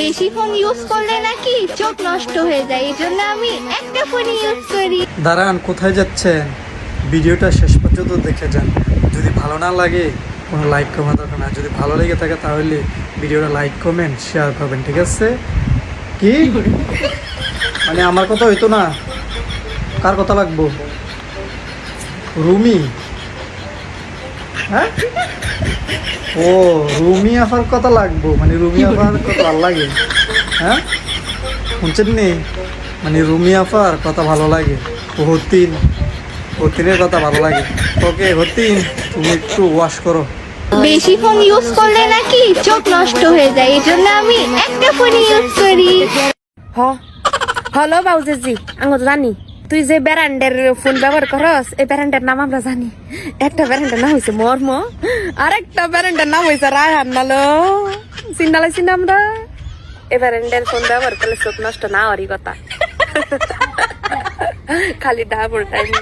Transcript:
বেশি phone use করলে নাকি চোখ নষ্ট হয়ে যায় আমি একটা ফোন ইউজ করি। দাঁড়ান, কোথায় যাচ্ছেন? ভিডিওটা শেষ পর্যন্ত দেখে যান। যদি ভালো না লাগে, কোনো লাইক কমা দরকার না যদি ভালো লেগে থাকে তাহলে ভিডিওটা লাইক কমেন্ট শেয়ার করবেন, ঠিক আছে? কি? মানে আমার কথা হইতো না? কার কথা লাগবো? রুমি? হ্যাঁ? ও রুমি আফার কথা লাগবো মানে রুমি আফার কথা ভালো লাগে। হ্যাঁ? শুনছেন নি? মানে রুমি আফার কথা ভালো লাগে। ও হতিন হতিনের কথা ভালো লাগে। ওকে হতিন তুমি একটু ওয়াশ করো। বেশি ফোন ইউজ করলে নাকি চোখ নষ্ট হয়ে যায় এই জন্য আমি একটা ফোন ইউজ করি। হ হ্যালো বাউজেজি আঙ্গ তো জানি। তুই যে ব্যারান্ডের ফোন ব্যবহার করস, এই ব্যারান্ডের নাম আমরা জানি। একটা ব্যারান্ডের নাম হয়েছে মর্ম আর একটা ব্যারান্ডের নাম হয়েছে রায়হান নালো। চিন্তালাইছি না আমরা? এই ব্যারান্ডের ফোন ব্যবহার করলে চোখ নষ্ট না হরি কথা। খালি ডাবল টাইম